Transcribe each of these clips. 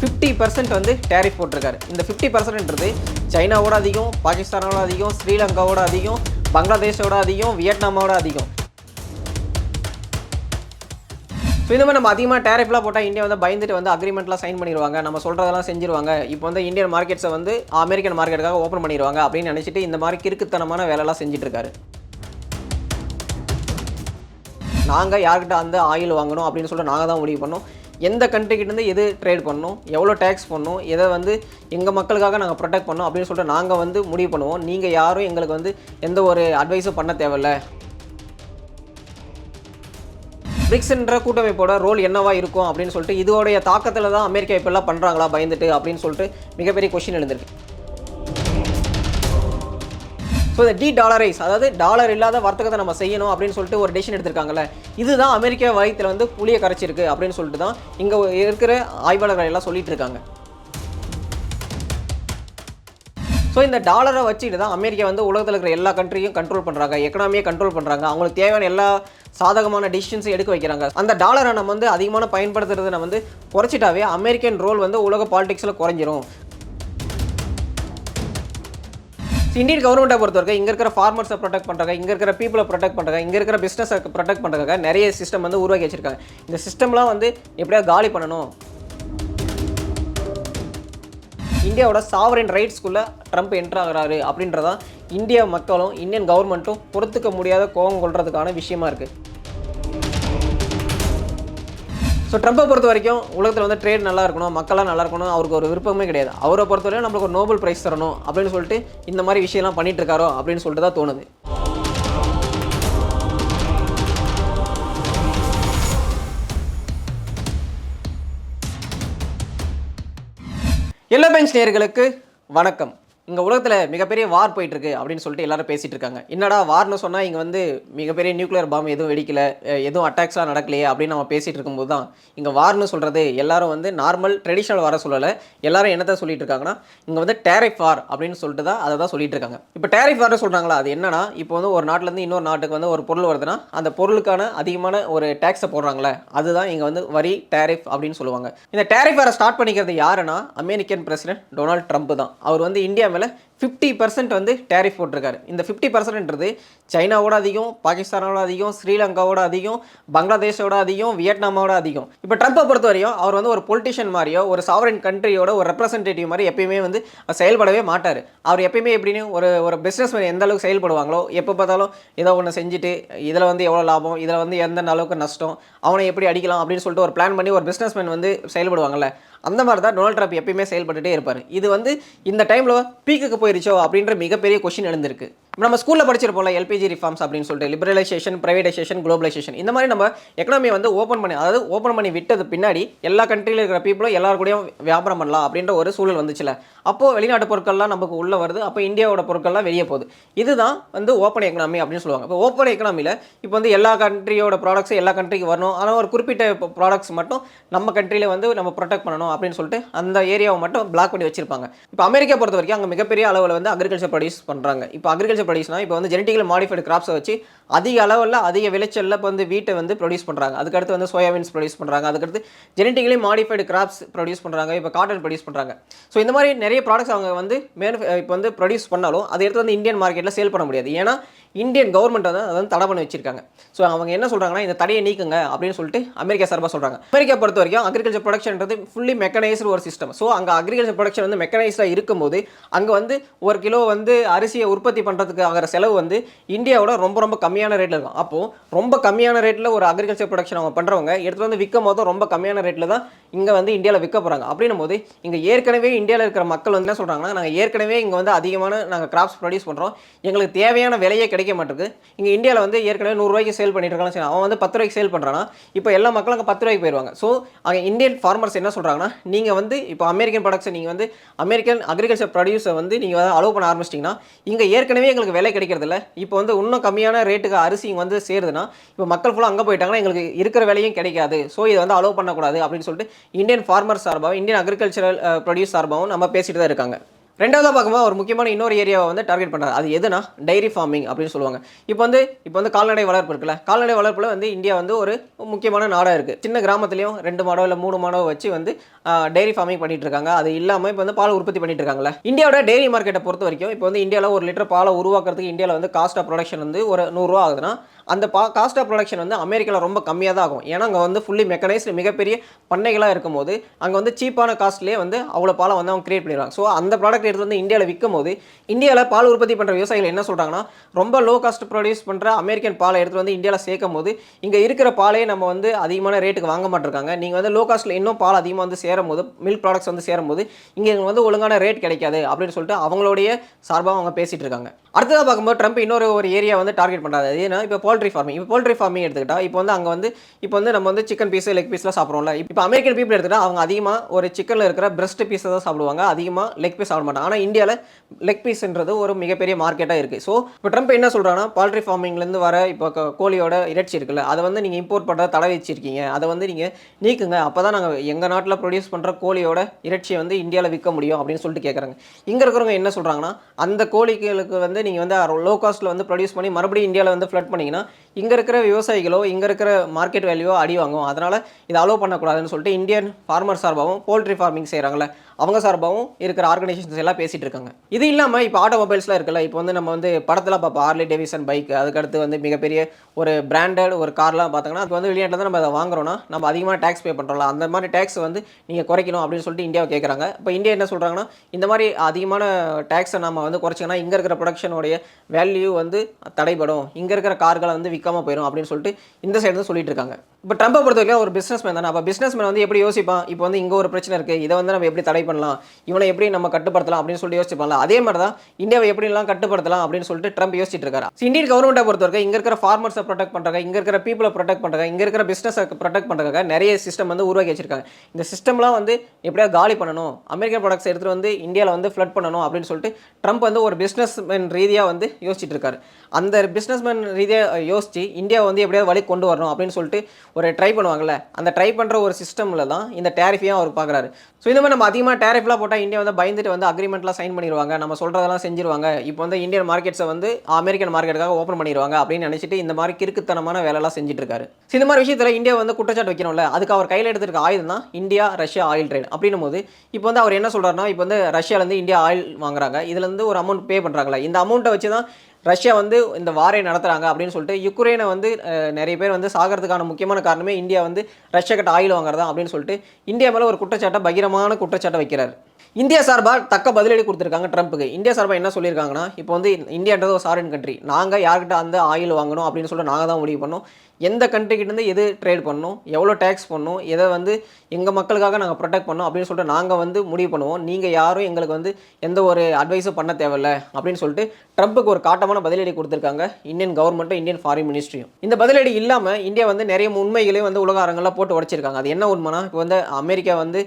Fifty percent வந்து tariff போட்டிருக்காரு. இந்த ஃபிஃப்டி பர்சன்ட்ன்றது சைனாவோட அதிகம் பாகிஸ்தானோட அதிகம் ஸ்ரீலங்காவோட அதிகம் பங்களாதேஷோட அதிகம் வியட்நாமோட அதிகம். ஸோ இந்த மாதிரி நம்ம அதிகமாக டேரிஃப்லாம் போட்டால் இந்தியா வந்து பயந்துட்டு வந்து அக்ரிமெண்ட்லாம் சைன் பண்ணிடுவாங்க நம்ம சொல்கிறதெல்லாம் செஞ்சிருவாங்க. இப்போ வந்து இந்தியன் மார்க்கெட்ஸை வந்து அமெரிக்கன் மார்க்கெட்டுக்காக ஓப்பன் பண்ணிடுவாங்க அப்படின்னு நினச்சிட்டு இந்த மாதிரி கிறுக்குத்தனமான வேலைலாம் செஞ்சிட்ருக்காரு. நாங்கள் யார்கிட்ட அந்த ஆயில் வாங்கணும் அப்படின்னு சொல்லிட்டு நாங்கள் தான் முடிவு பண்ணோம். எந்த கண்ட்ரிக்கிட்டேருந்து எது ட்ரேட் பண்ணணும் எவ்வளோ டேக்ஸ் பண்ணணும் எதை வந்து எங்கள் மக்களுக்காக நாங்கள் ப்ரொடெக்ட் பண்ணோம் அப்படின்னு சொல்லிட்டு நாங்கள் வந்து முடிவு பண்ணுவோம். நீங்கள் யாரும் எங்களுக்கு வந்து எந்த ஒரு அட்வைஸும் பண்ண தேவையில்ல. பிரிக்ஸ்ன்ற கூட்டமைப்போட ரோல் என்னவா இருக்கும் அப்படின்னு சொல்லிட்டு இதோடைய தாக்கத்தில் தான் அமெரிக்கா இப்பெல்லாம் பண்ணுறாங்களா பயந்துட்டு அப்படின்னு சொல்லிட்டு மிகப்பெரிய கொஷின் எழுந்திருக்கு. ஸோ இந்த டி டாலரைஸ் அதாவது டாலர் இல்லாத வர்த்தகத்தை நம்ம செய்யணும் அப்படின்னு சொல்லிட்டு ஒரு டெசிஷன் எடுத்திருக்காங்கல்ல. இதுதான் அமெரிக்கா வயிற்றில் வந்து புளிய கரைச்சிருக்கு அப்படின்னு சொல்லிட்டு தான் இங்கே இருக்கிற ஆய்வாளர்கள் எல்லாம் சொல்லிட்டு இருக்காங்க. ஸோ இந்த டாலரை வச்சுட்டு தான் அமெரிக்கா வந்து உலகத்தில் இருக்கிற எல்லா கண்ட்ரியும் கண்ட்ரோல் பண்ணுறாங்க எக்கனாமியை கண்ட்ரோல் பண்ணுறாங்க அவங்களுக்கு தேவையான எல்லா சாதகமான டிசிஷன்ஸும் எடுக்க வைக்கிறாங்க. அந்த டாலரை நம்ம வந்து அதிகமான பயன்படுத்துறதை நம்ம வந்து குறைச்சிட்டாவே அமெரிக்கன் ரோல் வந்து உலக பாலிடிக்ஸில் குறைஞ்சிரும். இந்தியன் கவர்மெண்ட்டை பொறுத்த வரைக்கும் இங்கே இருக்கிற ஃபார்மர்ஸை ப்ரொடெக்ட் பண்ணுறாங்க இங்கே இருக்கிற பீப்புளை ப்ரொடெக்ட் பண்ணுறாங்க இங்கே இருக்கிற பிஸ்னஸை ப்ரொடெக்ட் பண்ணுறதுக்காக நிறைய சிஸ்டம் வந்து உருவாக்கி வச்சிருக்காங்க. இந்த சிஸ்டம்லாம் வந்து எப்படியாவது காலி பண்ணணும்? இந்தியாவோட சாவரின் ரைட்ஸ்குள்ளே ட்ரம்ப் என்ட்ரு ஆகுறாரு அப்படின்றதான் இந்திய மக்களும் இந்தியன் கவர்மெண்ட்டும் பொறுத்துக்க முடியாத கோபம் கொள்றதுக்கான விஷயமா இருக்குது ஸோ ட்ரம்ப்பை பொறுத்த வரைக்கும் உலகத்தில் வந்து ட்ரேட் நல்லா இருக்கணும் மக்களாக நல்லா இருக்கணும் அவருக்கு ஒரு விருப்பமே கிடையாது. அவரை பொறுத்த வரைக்கும் நம்மளுக்கு ஒரு நோபல் பிரைஸ் தரணும் அப்படின்னு சொல்லிட்டு இந்த மாதிரி விஷயம்லாம் பண்ணிட்டு இருக்காரோ அப்படின்னு சொல்லிட்டு தான் தோணுது. எல்லோ பெஞ்ச் நேர்களுக்கு வணக்கம். இங்கே உலகத்தில் மிகப்பெரிய வார் போயிட்டுருக்கு அப்படின்னு சொல்லிட்டு எல்லாரும் பேசிகிட்டு இருக்காங்க என்னடா வார்னு சொன்னால் இங்கே வந்து மிகப்பெரிய நியூக்ளியர் பாம் எதுவும் வெடிக்கல எதுவும் அட்டாக்ஸ்லாம் நடக்கலையே அப்படின்னு நம்ம பேசிகிட்டு இருக்கும்போது தான் இங்கே வார்னு சொல்கிறது எல்லாரும் வந்து நார்மல் ட்ரெடிஷ்னல் வார சொல்லலை எல்லாரும் என்னத்தை சொல்லிட்டு இருக்காங்கன்னா இங்கே வந்து டேரிஃப் வார் அப்படின்னு சொல்லிட்டு தான் அதை தான் சொல்லிட்டு இருக்காங்க. இப்போ டேரிஃப் வார்னு சொல்கிறாங்களா அது என்னன்னா இப்போ வந்து ஒரு நாட்டிலேருந்து இன்னொரு நாட்டுக்கு வந்து ஒரு பொருள் வருதுன்னா அந்த பொருளுக்கான அதிகமான ஒரு டேக்ஸை போடுறாங்களே அதுதான் இங்கே வந்து வரி டேரிஃப் அப்படின்னு சொல்லுவாங்க. இந்த டேரிஃப் வாரை ஸ்டார்ட் பண்ணிக்கிறது யாருன்னா அமெரிக்கன் பிரசிடென்ட் டொனால்ட் ட்ரம்ப் தான். அவர் வந்து இந்தியா மேலே ஃபிஃப்டி பர்சன்ட் வந்து டேரிஃப் போட்டிருக்காரு. இந்த ஃபிஃப்டி பர்சன்ட்ன்றது சைனாவோட அதிகம் பாகிஸ்தானோட அதிகம் ஸ்ரீலங்காவோட அதிகம் பங்களாதேஷோட அதிகம் வியட்நாமோட அதிகம். இப்போ ட்ரம்ப்பை பொறுத்த வரையும் அவர் வந்து ஒரு பொலிட்டிஷியன் மாதிரியோ ஒரு சாவரின் கண்ட்ரியோட ஒரு ரெப்ரசன்டேட்டிவ் மாதிரி எப்பயுமே வந்து செயல்படவே மாட்டார். அவர் எப்பயுமே எப்படின்னு ஒரு ஒரு பிஸ்னஸ் எந்த அளவுக்கு செயல்படுவாங்களோ எப்போ பார்த்தாலும் ஏதோ ஒன்று செஞ்சுட்டு இதில் வந்து எவ்வளோ லாபம் இதில் வந்து எந்த அளவுக்கு நஷ்டம் அவனை எப்படி அடிக்கலாம் அப்படின்னு சொல்லிட்டு ஒரு பிளான் பண்ணி ஒரு பிஸ்னஸ்மேன் வந்து செயல்படுவாங்கல்ல அந்த மாதிரி தான் டொனால்ட் ட்ரம்ப் எப்பயுமே செயல்பட்டுட்டே இருப்பார். இது வந்து இந்த டைமில் பீக்குக்கு போயிருச்சோ அப்படின்ற மிகப்பெரிய கொஷின் எழுந்திருக்கு. நம்ம ஸ்கூலில் படிச்சிருப்போம்ல எல்பிஜி ரிஃபார்ம்ஸ் அப்படின்னு சொல்லிட்டு லிபரலைசேஷன் ப்ரைவேடைசேஷன் குளோபலைசேஷன் இந்த மாதிரி நம்ம எக்கனாமி வந்து ஓப்பன் பண்ணி அதாவது ஓப்பன் பண்ணி விட்டது பின்னாடி எல்லா கண்ட்ரியில் இருக்கிற பீப்புளும் எல்லாரு கூடயும் வியாபாரம் பண்ணலாம் அப்படின்ற ஒரு சூழல் வந்துச்சுல. அப்போது வெளிநாட்டு பொருட்கள்லாம் நமக்கு உள்ளே வருது அப்போ இந்தியாவோட பொருட்கள்லாம் வெளியே போகுது. இதுதான் வந்து ஓப்பன் எக்கனாமி அப்படின்னு சொல்லுவாங்க. இப்போ ஓப்பன் எக்கனாமியில் இப்போ வந்து எல்லா கண்ட்ரியோட ப்ராடக்ட்ஸும் எல்லா கண்ட்ரிக்கு வரணும். ஆனால் ஒரு குறிப்பிட்ட ப்ராடக்ட்ஸ் மட்டும் நம்ம கண்ட்ரியில் வந்து நம்ம ப்ரொடெக்ட் பண்ணணும் அப்படின்னு சொல்லிட்டு அந்த ஏரியாவை மட்டும் பிளாக் பண்ணி வச்சிருப்பாங்க. இப்போ அமெரிக்கா பொறுத்த வரைக்கும் அங்கே மிகப்பெரிய அளவில் வந்து அக்ரிகல்ச்சர் ப்ரொடியூஸ் பண்ணுறாங்க இப்போ அக்ரிகல்ச்சர் ப்ரொடியூஸ்னா இப்போ வந்து ஜெனட்டிக்கல் மாடிஃபைடு கிராப்ஸை வச்சு அதிக அளவில் அதிக விளைச்சலில் இப்போ வந்து வீட்டை வந்து ப்ரொடியூஸ் பண்ணுறாங்க அதுக்கடுத்து வந்து சோயாபீன்ஸ் ப்ரொடியூஸ் பண்ணுறாங்க அதுக்கடுத்து ஜெனட்டிக்கலி மாடிஃபைடு கிராப்ஸ் ப்ரொடியூஸ் பண்ணுறாங்க இப்போ காட்டன் ப்ரொடியூஸ் பண்ணுறாங்க ஸோ இந்த மாதிரி நிறைய ப்ராடக்ட்ஸ் அவங்க வந்து மேனு இப்போ வந்து ப்ரொடியூஸ் பண்ணாலும் அதை எடுத்து வந்து இந்தியன் மார்க்கெட்டில் சேல் பண்ண முடியாது. ஏன்னா இந்தியன் கவர்மெண்ட் வந்து அதை வந்து தடை பண்ணி வச்சிருக்காங்க. ஸோ அவங்க என்ன சொல்கிறாங்கன்னா இந்த தடையை நீக்குங்க அப்படின்னு சொல்லிட்டு அமெரிக்கா சார்பாக சொல்கிறாங்க அமெரிக்கா பொறுத்த வரைக்கும் அக்ரிகல்ச்சர் ப்ரொடக்ஷன்றது ஃபுல்லி மெக்கனைஸ்டு ஒரு சிஸ்டம் ஸோ அங்கே அக்ரிகல்ச்சர் ப்ரொடக்ஷன் வந்து மெக்கனைஸ்டாக இருக்கும்போது அங்கே வந்து ஒரு கிலோ வந்து அரிசியை உற்பத்தி பண்ணுறதுக்கு ஆகிற செலவு வந்து இந்தியாவோட ரொம்ப ரொம்ப கம்மியான ரேட்டில் இருக்கும் அப்போது ரொம்ப கம்மியான ரேட்டில் ஒரு அக்ரிகல்ச்சர் ப்ரொடக்ஷன் அவங்க பண்ணுறவங்க எடுத்துகிட்டு வந்து விற்கும் போதும் ரொம்ப கம்மியான ரேட்டில் தான் இங்கே வந்து இந்தியாவில் விற்க போகிறாங்க அப்படின்னும் போது இங்கே ஏற்கனவே இந்தியாவில் இருக்கிற மக்கள் வந்து என்ன சொல்கிறாங்கன்னா நாங்கள் ஏற்கனவே இங்கே வந்து அதிகமான நாங்கள் கிராப்ஸ் ப்ரொடியூஸ் பண்ணுறோம் எங்களுக்கு தேவையான விலையே கிடைக்க மாட்டேங்குது. இங்கே இந்தியாவில் வந்து ஏற்கனவே நூறுரூவாய்க்கு சேல் பண்ணிட்டு இருக்காங்க. சரி அவன் வந்து பத்து ரூபாய்க்கு சேல் பண்ணுறான்னா இப்போ எல்லா மக்களும் அங்கே பத்து ரூபாய்க்கு போயிடுவாங்க ஸோ அங்கே இந்தியன் ஃபார்மர்ஸ் என்ன சொல்கிறாங்கன்னா நீங்கள் வந்து இப்போ அமெரிக்கன் ப்ராடக்ட்ஸை நீங்கள் வந்து அமெரிக்கன் அக்ரிகல்ச்சர் ப்ரொடியூஸை வந்து நீங்கள் வந்து அலோவ் பண்ண ஆரம்பிச்சிட்டிங்கன்னா இங்கே ஏற்கனவே எங்களுக்கு விலை கிடைக்கிறதில்ல இப்போ வந்து இன்னும் கம்மியான ரேட்டுக்கு அரிசி இங்கே வந்து சேருதுன்னா இப்போ மக்கள் ஃபுல்லாக அங்கே போயிட்டாங்கன்னா எங்களுக்கு இருக்கிற விலையும் கிடைக்காது. ஸோ இதை வந்து அலோவ் பண்ணக்கூடாது அப்படின்னு சொல்லிட்டு இந்தியன் ஃபார்மர் சார்பாகவும் இந்தியன் அக்ரிகல்ச்சரல் ப்ரொடியூஸ் சார்பாகவும் நம்ம பேசிட்டு தான் இருக்காங்க. ரெண்டாவதாக பார்க்கும்போது ஒரு முக்கியமான இன்னொரு ஏரியாவை வந்து டார்கெட் பண்ணுறாரு அது எதுனா டைரி ஃபார்மிங் அப்படின்னு சொல்லுவாங்க. இப்போ வந்து இப்போ வந்து கால்நடை வளர்ப்பு இருக்குல்ல கால்நடை வளர்ப்பில் வந்து இந்தியா வந்து ஒரு முக்கியமான நாடாக இருக்குது சின்ன கிராமத்துலேயும் ரெண்டு மாடோ இல்லை மூணு மாடோ வச்சு வந்து டைரி ஃபார்மிங் பண்ணிட்டு இருக்காங்க. அது இல்லாமல் இப்போ வந்து பால் உற்பத்தி பண்ணிட்டு இருக்காங்கல்ல. இந்தியாவோட டெய்ரி மார்க்கெட்டை பொறுத்த வரைக்கும் இப்போ வந்து இந்தியாவில் ஒரு லிட்டர் பாலை உருவாக்குறதுக்கு இந்தியாவில் வந்து காஸ்ட் ஆஃப் ப்ரொடக்ஷன் வந்து ஒரு நூறுரூவா ஆகுதுன்னா அந்த பா காஸ்ட் ஆஃப் ப்ரொடக்ஷன் வந்து அமெரிக்காவில் ரொம்ப கம்மியாக தான் ஆகும். ஏன்னா அங்கே வந்து ஃபுல்லி மெக்கனைஸ்டு மிகப்பெரிய பண்ணைகளாக இருக்கும்போது அங்கே வந்து சீப்பான காஸ்ட்லேயே வந்து அவ்வளோ பாலை வந்து அவங்க கிரியேட் பண்ணிடுவாங்க. ஸோ அந்த ப்ராடக்ட் எடுத்து வந்து இந்தியாவில் விற்கும் போது இந்தியாவில் பால் உற்பத்தி பண்ணுற விவசாயிகள் என்ன சொல்கிறாங்கன்னா ரொம்ப லோ காஸ்ட் ப்ரொடியூஸ் பண்ணுற அமெரிக்கன் பாலை எடுத்து வந்து இந்தியாவில் சேர்க்கும் போது இங்கே இருக்கிற பாலே நம்ம வந்து அதிகமான ரேட்டுக்கு வாங்க மாட்டிருக்காங்க. நீங்கள் வந்து லோ காஸ்ட்டில் இன்னும் பால் அதிகமாக வந்து சேரும் போது மில்க் ப்ராடக்ட்ஸ் வந்து சேரும் போது இங்கே வந்து ஒழுங்கான ரேட் கிடைக்காது அப்படின்னு சொல்லிட்டு அவங்களுடைய சார்பாக அவங்க பேசிகிட்டு இருக்காங்க. அடுத்ததாக பார்க்கும்போது ட்ரம்ப் இன்னொரு ஒரு ஏரியா வந்து டார்கெட் பண்ணுறாரு அது ஏன்னா இப்போ போல்ட்ரி ஃபார்மிங் இப்போ போல்ட்ரி ஃபார்மிங் எடுத்துக்கிட்டா இப்போ வந்து அங்கே வந்து இப்போ வந்து நம்ம வந்து சிக்கன் பீஸ் லெக் பீஸ்லாம் சாப்பிட்றோம்ல. இப்போ அமெரிக்கன் பீப்பிள் எடுத்துக்கிட்டால் அவங்க அதிகமாக ஒரு சிக்கனில் இருக்கிற பிரஸ்ட் பீஸை தான் சாப்பிடுவாங்க. அதிகமாக லெக் பீஸ் சாப்பிட மாட்டாங்க. ஆனால் இந்தியாவில் லெக் பீஸ்ன்றது ஒரு மிகப்பெரிய மார்க்கெட்டாக இருக்குது ஸோ இப்போ ட்ரம்ப் என்ன சொல்கிறாங்கன்னா பால்ட்ரி ஃபார்மிங்லேருந்து வர இப்போ கோழியோட இறைச்சி இருக்குல்ல அதை வந்து நீங்கள் இம்போர்ட் பண்ணுற தடை வச்சிருக்கீங்க. அதை வந்து நீங்கள் நீக்குங்க. அப்போ தான் நாங்கள் எங்கள் நாட்டில் ப்ரொடியூஸ் பண்ணுற கோழியோட இறைச்சியை வந்து இந்தியாவில் விற்க முடியும் அப்படின்னு சொல்லிட்டு கேட்குறாங்க இங்கே இருக்கிறவங்க என்ன சொல்கிறாங்கன்னா அந்த கோழிகளுக்கு வந்து நீங்கள் வந்து லோ காஸ்ட்டில் வந்து ப்ரொடியூஸ் பண்ணி மறுபடியும் இந்தியாவில் வந்து ஃப்ளட் பண்ணிங்கன்னா இங்கே இருக்கிற விவசாயிகளோ இங்கே இருக்கிற மார்க்கெட் வேல்யூவோ அடி வாங்கும். அதனால் இதை அலோவ் பண்ணக்கூடாதுன்னு சொல்லிட்டு இந்தியன் ஃபார்மர் சார்பாகவும் போல்ட்ரி ஃபார்மிங் செய்கிறாங்களே அவங்க சார்பாகவும் இருக்கிற ஆர்கனைசேஷன்ஸ் எல்லாம் பேசிகிட்டு இருக்காங்க. இது இல்லாமல் இப்போ ஆட்டோமொபைல்ஸ்லாம் இருக்குல்ல இப்போ வந்து நம்ம வந்து படத்தில் பார்ப்போம். ஹார்லி டேவிசன் பைக் அதுக்கடுத்து வந்து மிகப்பெரிய ஒரு பிராண்டட் ஒரு கார்லாம் பார்த்தோங்கன்னா அது வந்து வெளிநாட்டில் தான் நம்ம அதை வாங்குறோம்னா நம்ம அதிகமாக டேக்ஸ் பே பண்ணுறோம்ல அந்த மாதிரி டேக்ஸ் வந்து நீங்கள் குறைக்கணும் அப்படின்னு சொல்லிட்டு இந்தியாவை கேட்குறாங்க இப்போ இந்தியா என்ன சொல்கிறாங்கன்னா இந்த மாதிரி அதிகமான டேக்ஸை நம்ம வந்து குறைச்சிங்கன்னா இங்கே இருக்கிற ப்ரொடக்ஷனுடைய வேல்யூ வந்து தடைபடும். இங்கே இருக்கிற கார்களை வந்து விற்காம போயிடும் அப்படின்னு சொல்லிட்டு இந்த சைடு வந்து சொல்லிட்டு இருக்காங்க. இப்போ ட்ரம்பை பொறுத்த வரைக்கும் ஒரு பிஸ்னஸ் மேன் தானே. அப்போ பிஸ்னஸ் மேன் வந்து எப்படி யோசிப்பான்? இப்போ வந்து இங்கே ஒரு பிரச்சனை இருக்குது இதை வந்து நம்ம எப்படி தடை பண்ணலாம்? இவனை எப்படி நம்ம கட்டுப்படுத்தலாம் அப்படின்னு சொல்லி யோசிப்பாங்கல்ல அதே மாதிரி தான் இந்தியாவை எப்படிலாம் கட்டுப்படுத்தலாம் அப்படின்னு சொல்லிட்டு ட்ரம்ப் யோசிச்சுட்டு இருக்காரு. இந்தியன் கவர்மெண்ட்டை பொறுத்த வரைக்கும் இங்கே இருக்கிற ஃபார்மர்ஸை ப்ரொடெக்ட் பண்ணுறாங்க இங்கே இருக்கிற பீப்புளை ப்ரொடெக்ட் பண்ணுறாங்க இங்கே இருக்கிற பிஸ்னஸை ப்ரொடெக்ட் பண்ணுறாங்க நிறைய சிஸ்டம் வந்து உருவாக்கி வச்சிருக்காங்க. இந்த சிஸ்டம்லாம் வந்து எப்படியா காலி பண்ணணும். அமெரிக்கன் ப்ராடக்ட்ஸ் எடுத்துகிட்டு வந்து இந்தியாவில் வந்து ஃப்ளட் பண்ணணும் அப்படின்னு சொல்லிட்டு ட்ரம்ப் வந்து ஒரு பிஸ்னஸ் மேன் ரீதியாக வந்து யோசிச்சுட்டு இருக்காரு. அந்த பிஸ்னஸ் மேன் ரீதியாக யோசிச்சு இந்தியா வந்து எப்படியாவது வழி கொண்டு வரணும் அப்படின்னு சொல்லிட்டு ஒரு ட்ரை பண்ணுவாங்கல்ல அந்த ட்ரை பண்ணுற ஒரு சிஸ்டமில் தான் இந்த டேரிஃபையும் அவர் பார்க்குறாரு ஸோ இந்த மாதிரி நம்ம அதிகமாக டேரிஃப்லாம் போட்டால் இந்தியா வந்து பயந்துட்டு வந்து அக்ரிமெண்ட்லாம் சைன் பண்ணிடுவாங்க நம்ம சொல்கிறதெல்லாம் செஞ்சிருவாங்க. இப்போ வந்து இந்தியன் மார்க்கெட்ஸை வந்து அமெரிக்கன் மார்க்கெட்டுக்காக ஓப்பன் பண்ணிடுவாங்க அப்படின்னு நினச்சிட்டு இந்த மாதிரி கிறுக்குத்தனமான வேலைலாம் செஞ்சுட்டு இருக்காரு இந்த மாதிரி விஷயத்தில் இந்தியா வந்து குற்றச்சாட்டு வைக்கணும்ல அதுக்கு அவர் கையில் எடுத்துருக்க ஆயுதம் தான் இந்தியா ரஷ்யா ஆயில் ட்ரேட் அப்படின்னும் போது இப்போ வந்து அவர் என்ன சொல்கிறாருன்னா இப்போ வந்து ரஷ்யாவிலேருந்து இந்தியா ஆயில் வாங்குறாங்க. இதுலேருந்து ஒரு அமௌண்ட் பே பண்ணுறாங்களா இந்த அமௌண்ட்டை வச்சு தான் ரஷ்யா வந்து இந்த வாரை நடத்துகிறாங்க அப்படின்னு சொல்லிட்டு யுக்ரைனை வந்து நிறைய பேர் வந்து சாகிறதுக்கான முக்கியமான காரணமே இந்தியா வந்து ரஷ்யா கிட்ட ஆயில் வாங்குறதா அப்படின்னு சொல்லிட்டு இந்தியா மேலே ஒரு குற்றச்சாட்டை பகிரமான குற்றச்சாட்டை வைக்கிறார். இந்தியா சார்பாக தக்க பதிலடி கொடுத்துருக்காங்க ட்ரம்ப்புக்கு. இந்தியா சார்பாக என்ன சொல்லியிருக்காங்கன்னா இப்போ வந்து இந்தியான்றது ஒரு சாரின் கண்ட்ரி நாங்கள் யார்கிட்ட அந்த ஆயில் வாங்கணும் அப்படின்னு சொல்லிட்டு நாங்கள் தான் முடிவு பண்ணோம். எந்த கண்ட்ரிக்கிட்டேருந்து எது ட்ரேட் பண்ணணும் எவ்வளோ டேக்ஸ் பண்ணணும் எதை வந்து எங்கள் மக்களுக்காக நாங்கள் ப்ரொடெக்ட் பண்ணோம் அப்படின்னு சொல்லிட்டு நாங்கள் வந்து முடிவு பண்ணுவோம். நீங்கள் யாரும் எங்களுக்கு வந்து எந்த ஒரு அட்வைஸும் பண்ண தேவையில்ல அப்படின்னு சொல்லிட்டு ட்ரம்ப்புக்கு ஒரு காட்டமான பதிலடி கொடுத்துருக்காங்க இந்தியன் கவர்மெண்ட்டும் இந்தியன் ஃபாரின் மினிஸ்ட்ரியும் இந்த பதிலடி இல்லாமல் இந்தியா வந்து நிறைய உண்மைகளையும் வந்து உலக அரங்கெல்லாம் போட்டு உடைச்சிருக்காங்க. அது என்ன உண்மைனா இப்போ வந்து அமெரிக்கா வந்து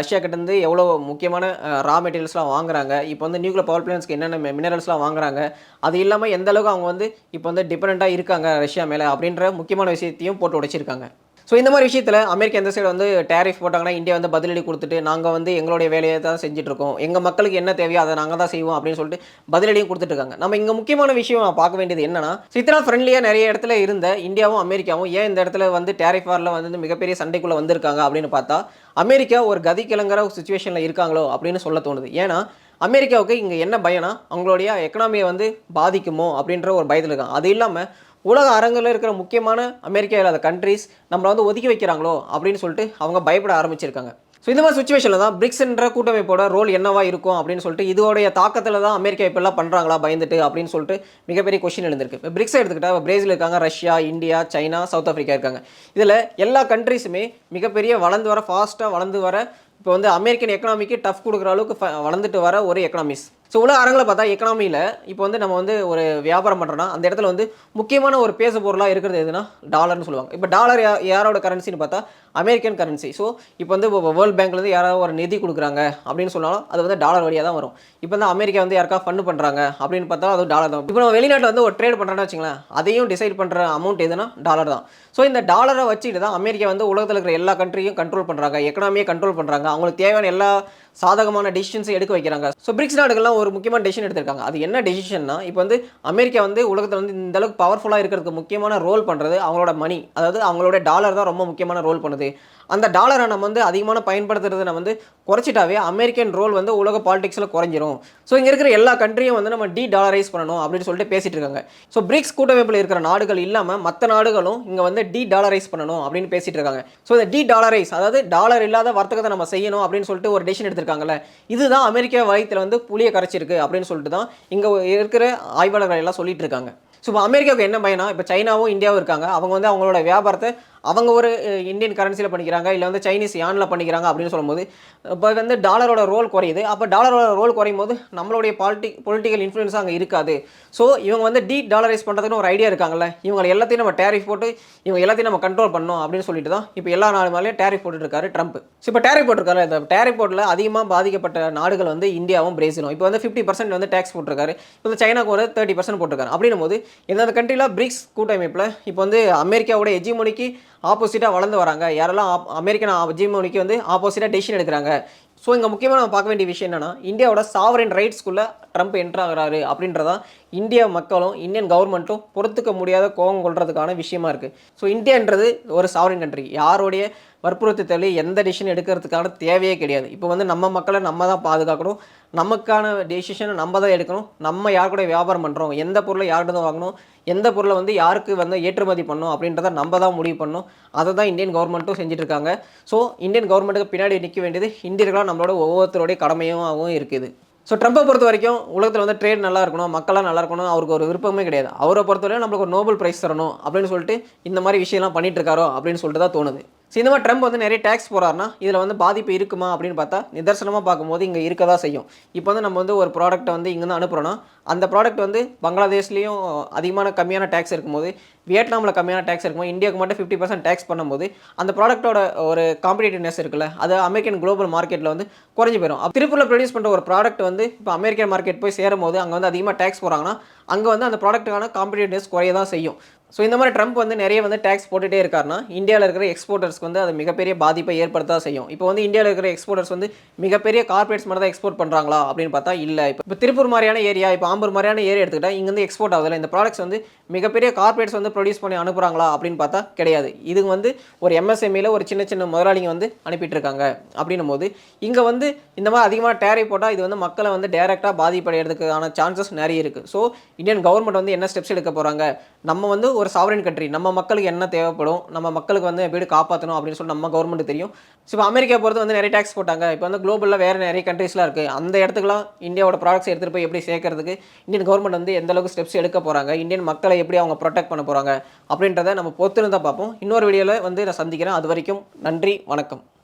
ரஷ்யா கிட்டேருந்து எவ்வளோ முக்கியமாக முக்கியமான ரா மெட்டீரியல்ஸ்லாம் வாங்குறாங்க. இப்போ வந்து நியூக்ளியர் பவர் பிளான்ஸ்க்கு என்னென்ன மினரல்ஸ்லாம் வாங்குறாங்க? அது இல்லாமல் எந்த அளவுக்கு அவங்க வந்து இப்போ வந்து டிபெண்ட்டாக இருக்காங்க ரஷ்யா மேலே அப்படின்ற முக்கியமான விஷயத்தையும் போட்டு உடைச்சிருக்காங்க. ஸோ இந்த மாதிரி விஷயத்தில் அமெரிக்கா எந்த சைடு வந்து டேரிஃப் போட்டாங்கன்னா இந்தியா வந்து பதிலடி கொடுத்துட்டு நாங்கள் வந்து எங்களுடைய வேலையை தான் செஞ்சுட்ருக்கோம். எங்கள் மக்களுக்கு என்ன தேவையோ அதை நாங்கள் தான் செய்வோம் அப்படின்னு சொல்லிட்டு பதிலடியும் கொடுத்துட்ருக்காங்க. நம்ம இங்கே முக்கியமான விஷயம் நான் பார்க்க வேண்டியது என்னன்னா சித்ரா ஃப்ரெண்ட்லியாக நிறைய இடத்துல இருந்த இந்தியாவும் அமெரிக்காவும் ஏன் இந்த இடத்துல வந்து டேரிஃப் வாரில் வந்து மிகப்பெரிய சண்டைக்குள்ளே வந்திருக்காங்க அப்படின்னு பார்த்தா அமெரிக்கா ஒரு கதி கிளங்குற சுச்சுவேஷனில் இருக்காங்களோ அப்படின்னு சொல்ல தோணுது. ஏன்னா அமெரிக்காவுக்கு இங்கே என்ன பயனா அவங்களுடைய எக்கனாமியை வந்து பாதிக்குமோ அப்படின்ற ஒரு பயத்தில் இருக்காங்க. அது இல்லாமல் உலக அரங்கில் இருக்கிற முக்கியமான அமெரிக்கா இல்லாத கண்ட்ரீஸ் நம்மளை வந்து ஒதுக்கி வைக்கிறாங்களோ அப்படின்னு சொல்லிட்டு அவங்க பயப்பட ஆரம்பிச்சிருக்காங்க. ஸோ இந்த மாதிரி சுச்சுவேஷனில் தான் பிரிக்ஸ்ன்ற கூட்டமைப்போட ரோல் என்னவா இருக்கும் அப்படின்னு சொல்லிட்டு இதோடைய தாக்கத்தில் தான் அமெரிக்கா இப்பெல்லாம் பண்ணுறாங்களா பயந்துட்டு அப்படின்னு சொல்லிட்டு மிகப்பெரிய கொஷின் எழுந்திருக்கு. இப்போ பிரிக்ஸை எடுத்துக்கிட்டால் பிரேசில் இருக்காங்க Russia India China South Africa இருக்காங்க. இதில் எல்லா கண்ட்ரீஸுமே மிகப்பெரிய வளர்ந்து வர ஃபாஸ்ட்டாக வளர்ந்து வர இப்போ வந்து அமெரிக்கன் எக்கனாமிக்கு டஃப் கொடுக்குற அளவுக்கு ஃப- வளர்ந்துட்டு வர ஒரு எக்கனாமிஸ் ஸோ உலக அரங்கில் பார்த்தா எக்கனாமியில் இப்போ வந்து நம்ம வந்து ஒரு வியாபாரம் பண்ணுறோன்னா அந்த இடத்துல வந்து முக்கியமான ஒரு பேசு பொருளாக இருக்கிறது எதுனா டாலர்னு சொல்லுவாங்க. இப்போ டாலர் யாரோட கரன்சின்னு பார்த்தா அமெரிக்கன் கரன்சி ஸோ இப்போ வந்து வேர்ல்ட் பேங்க்லேருந்து யாராவது ஒரு நிதி கொடுக்குறாங்க அப்படின்னு சொன்னாலும் அது வந்து டாலர் வழியாக தான் வரும். இப்போ வந்து அமெரிக்கா வந்து யாருக்கா ஃபண்டு பண்ணுறாங்க அப்படின்னு பார்த்தா அது டாலர் தான். இப்போ நம்ம வெளிநாட்டில் வந்து ஒரு ட்ரேட் பண்ணுறோன்னு வச்சுங்களேன் அதையும் டிசைட் பண்ணுற அமௌண்ட் எதுனா டாலர் தான். ஸோ இந்த டாலரை வச்சுட்டு தான் அமெரிக்கா வந்து உலகத்தில் இருக்கிற எல்லா கண்ட்ரியும் கண்ட்ரோல் பண்ணுறாங்க எக்கனாமியை கண்ட்ரோல் பண்ணுறாங்க அவங்களுக்கு தேவையான எல்லா சாதகமான டெசிஷன்ஸை எடுக்க வைக்கிறாங்க. ஸோ பிரிக்ஸ் நாடுகள்லாம் ஒரு முக்கியமான டெசிஷன் எடுத்திருக்காங்க. அது என்ன டெசிஷன்னா இப்போ வந்து அமெரிக்கா வந்து உலகத்தில் வந்து இந்த அளவுக்கு பவர்ஃபுல்லாக இருக்கிறதுக்கு முக்கியமான ரோல் பண்ணுறது அவங்களோட மணி அதாவது அவங்களோட டாலர் தான் ரொம்ப முக்கியமான ரோல் பண்ணுது. அந்த டாலரை நம்ம வந்து அதிகமான பயன்படுத்துறதை நம்ம வந்து குறைச்சிட்டாவே அமெரிக்கன் ரோல் வந்து உலக பாலிடிக்ஸில் குறைஞ்சிரும். ஸோ இங்கே இருக்கிற எல்லா கண்ட்ரியும் வந்து நம்ம டி டாலரைஸ் பண்ணணும் அப்படின்னு சொல்லிட்டு பேசிகிட்டு இருக்காங்க. ஸோ பிரிக்ஸ் கூட்டமைப்பில் இருக்கிற நாடுகள் இல்லாமல் மற்ற நாடுகளும் இங்கே வந்து டி டாலரைஸ் பண்ணணும் அப்படின்னு பேசிகிட்டு இருக்காங்க. ஸோ இந்த டி டாலரைஸ் அதாவது டாலர் இல்லாத வர்த்தகத்தை நம்ம செய்யணும் அப்படின்னு சொல்லிட்டு ஒரு டெசிஷன் எடுத்திருக்காங்கல்ல இதுதான் அமெரிக்க வயத்தில் வந்து புளிய கரைச்சிருக்கு அப்படின்னு சொல்லிட்டு தான் இங்கே இருக்கிற ஆய்வாளர்கள் எல்லாம் சொல்லிட்டு இருக்காங்க. ஸோ இப்போ அமெரிக்காவுக்கு என்ன பயனா இப்போ சைனாவும் இந்தியாவும் இருக்காங்க. அவங்க வந்து அவங்களோட வியாபாரத்தை அவங்க ஒரு இந்தியன் கரன்சியில் பண்ணிக்கிறாங்க இல்லை வந்து சைனீஸ் யானில் பண்ணிக்கிறாங்க அப்படின்னு சொல்லும்போது இப்போ வந்து டாலரோட ரோல் குறையுது. அப்போ டாலரோட ரோல் குறையும் போது நம்மளுடைய பாலிட்டி பொலிட்டிக்கல் இன்ஃப்ளூயன்ஸ் அங்கே இருக்காது. ஸோ இவங்க வந்து டீ டாலரைஸ் பண்ணுறதுன்னு ஒரு ஐடியா இருக்காங்கல்ல. இவங்க எல்லாத்தையும் நம்ம டேரிஃப் போட்டு இவங்க எல்லாத்தையும் நம்ம கண்ட்ரோல் பண்ணணும் அப்படின்னு சொல்லிட்டு தான் இப்போ எல்லா நாடு மேலேயும் டேரிஃப் போட்டுருக்காரு ட்ரம்ப் ஸோ இப்போ டேரிஃப் போட்டிருக்காரு இந்த டேரிஃப் போட்டில் அதிகமாக பாதிக்கப்பட்ட நாடுகள் வந்து இந்தியாவும் பிரேசிலும். இப்போ வந்து ஃபிஃப்டி பர்சன்ட் வந்து டேக்ஸ் போட்டிருக்காரு. இப்போ வந்து சைனாக்கு ஒரு தேர்ட்டி பர்சன்ட் போட்டிருக்காரு. அப்படின்னும் போது எந்தெந்த கண்ட்ரியில் பிரிக்ஸ் கூட்டமைப்பில் இப்போ வந்து அமெரிக்காவோட எஜிமோனிக்கு ஆப்போசிட்டாக வளர்ந்து வராங்க. யாரெல்லாம் அமெரிக்கன் எஜிமோனிக்கு வந்து ஆப்போசிட்டாக டெசிஷன் எடுக்கிறாங்க. ஸோ இங்கே முக்கியமாக நம்ம பார்க்க வேண்டிய விஷயம் என்னென்னா இந்தியாவோட சாவரின் ரைட்ஸ்க்குள்ளே ட்ரம்ப் என்ட்ராகிறாரு ஆகுறாரு அப்படின்றதான் இந்திய மக்களும் இந்தியன் கவர்மெண்ட்டும் பொறுத்துக்க முடியாத கோபம் கொள்றதுக்கான விஷயமா இருக்குது ஸோ இந்தியான்றது ஒரு சாவரின் கண்ட்ரி யாருடைய வற்புறுத்தல் எந்த டிசிஷன் எடுக்கிறதுக்கான தேவையே கிடையாது. இப்போ வந்து நம்ம மக்களை நம்ம தான் பாதுகாக்கணும். நமக்கான டெசிஷனை நம்ம தான் எடுக்கணும். நம்ம யார் கூட வியாபாரம் பண்ணுறோம் எந்த பொருளை யார்கிட்ட தான் வாங்கணும்? எந்த பொருளை வந்து யாருக்கு வந்து ஏற்றுமதி பண்ணணும்? அப்படின்றத நம்ம தான் முடிவு பண்ணணும். அதை தான் இந்தியன் கவர்மெண்ட்டும் செஞ்சிட்டுருக்காங்க ஸோ இந்தியன் கவர்மெண்ட்டுக்கு பின்னாடி நிற்க வேண்டியது இந்தியர்களாக நம்மளோட ஒவ்வொருத்தருடைய கடமையாகவும் இருக்குது. ஸோ ட்ரம்ப்பை பொறுத்த வரைக்கும் உலகத்தில் வந்து ட்ரேட் நல்லா இருக்கணும் மக்களாக நல்லா இருக்கணும் அவருக்கு ஒரு விருப்பமே கிடையாது. அவரை பொறுத்தவரையும் நம்மளுக்கு ஒரு நோபல் ப்ரைஸ் தரணும் அப்படின்னு சொல்லிட்டு இந்த மாதிரி விஷயம்லாம் பண்ணிட்டு இருக்காரோ அப்படின்னு சொல்லிட்டு தான் தோணுது. ஸோ இந்த மாதிரி ட்ரம்ப் வந்து நிறைய டேக்ஸ் போகிறாருன்னா இதில் வந்து பாதிப்பு இருக்குமா அப்படின்னு பார்த்தா நிதர்சனமாக பார்க்கும்போது இங்கே இருக்க தான் செய்யும். இப்போ வந்து நம்ம வந்து ஒரு ப்ராடக்ட்டை வந்து இங்கேருந்து அனுப்புகிறோன்னா அந்த ப்ராடக்ட் வந்து பங்களாதேஷ்லேயும் அதிகமான கம்மியான டேக்ஸ் இருக்கும்போது வியட்நாமில் கம்மியான டேக்ஸ் இருக்கும்போது இந்தியாவுக்கு மட்டும் ஃபிஃப்டி பர்சன்ட் டேக்ஸ் பண்ணும்போது அந்த ப்ராடக்ட்டோட ஒரு காம்படிட்டிவ்னஸ் இருக்குல்ல அது அமெரிக்கன் குளோபல் மார்க்கெட்டில் வந்து குறைஞ்சி போயிடும். திருப்பூரில் ப்ரொடியூஸ் பண்ணுற ஒரு ப்ராடக்ட் வந்து இப்போ அமெரிக்கன் மார்க்கெட் போய் சேரும் போது அங்கே வந்து அதிகமாக டேக்ஸ் போகிறாங்கன்னா அங்கே வந்து அந்த ப்ராடக்ட்டுக்கான காம்படிட்டிவ்னஸ் குறைய தான் செய்யும். ஸோ இந்த மாதிரி ட்ரம்ப் வந்து நிறைய வந்து டேக்ஸ் போட்டுகிட்டே இருக்காருன்னா இந்தியாவில் இருக்கிற எக்ஸ்போர்ட்டர்ஸ்க்கு வந்து அது மிகப்பெரிய பாதிப்பை ஏற்படுத்தா செய்யும். இப்போ வந்து இந்தியாவில் இருக்கிற எக்ஸ்போர்ட்டர்ஸ் வந்து மிகப்பெரிய கார்பரேட்ஸ் மட்டும் தான் எக்ஸ்போர்ட் பண்ணுறாங்களா அப்படின்னு பார்த்தா இல்லை. இப்போ இப்போ திருப்பூர் மாதிரியான ஏரியா இப்போ ஆம்பூர் மாதிரியான ஏரியா எடுத்துக்கிட்டா இங்கேருந்து எக்ஸ்போர்ட் ஆகுதில்ல. இந்த ப்ராடக்ட்ஸ் வந்து மிகப்பெரிய கார்பரேட்ஸ் வந்து ப்ரொடியூஸ் பண்ணி அனுப்புகிறாங்களா அப்படின்னு பார்த்தா கிடையாது. இது வந்து ஒரு எம்எஸ்எம்இல ஒரு சின்ன சின்ன முதலாளிங்க வந்து அனுப்பிட்டு இருக்காங்க அப்படின்னும் போது இங்கே வந்து இந்த மாதிரி அதிகமாக டேரிஃப் போட்டால் இது வந்து மக்களை வந்து டேரெக்டாக பாதிப்படைகிறதுக்கான சான்சஸ் நிறைய இருக்குது ஸோ இந்தியன் கவர்மெண்ட் வந்து என்ன ஸ்டெப்ஸ் எடுக்க போகிறாங்க நம்ம வந்து ஒரு சாவரின் கண்ட்ரி நம்ம மக்களுக்கு என்ன தேவைப்படும்? நம்ம மக்களுக்கு வந்து எப்படி காப்பாற்றணும் அப்படின்னு சொல்லி நம்ம கவர்மெண்ட் தெரியும். ஸோ இப்போ அமெரிக்கா பொறுத்து வந்து நிறைய டேக்ஸ் போட்டாங்க. இப்போ வந்து குளோபலில் வேறு நிறைய கண்ட்ரீஸ்லாம் இருக்குது அந்த இடத்துக்குலாம் இந்தியாவோட ப்ராடக்ட்ஸ் எடுத்துகிட்டு போய் எப்படி சேர்க்கறதுக்கு இந்தியன் கவர்மெண்ட் வந்து எந்த அளவுக்கு ஸ்டெப்ஸ் எடுக்க போகிறாங்க இந்தியன் மக்களை எப்படி அவங்க ப்ரொடெக்ட் பண்ண போகிறாங்க அப்படின்றத நம்ம பொறுத்திருந்தால் பார்ப்போம். இன்னொரு வீடியோவில் வந்து நான் சந்திக்கிறேன். அது வரைக்கும் நன்றி வணக்கம்.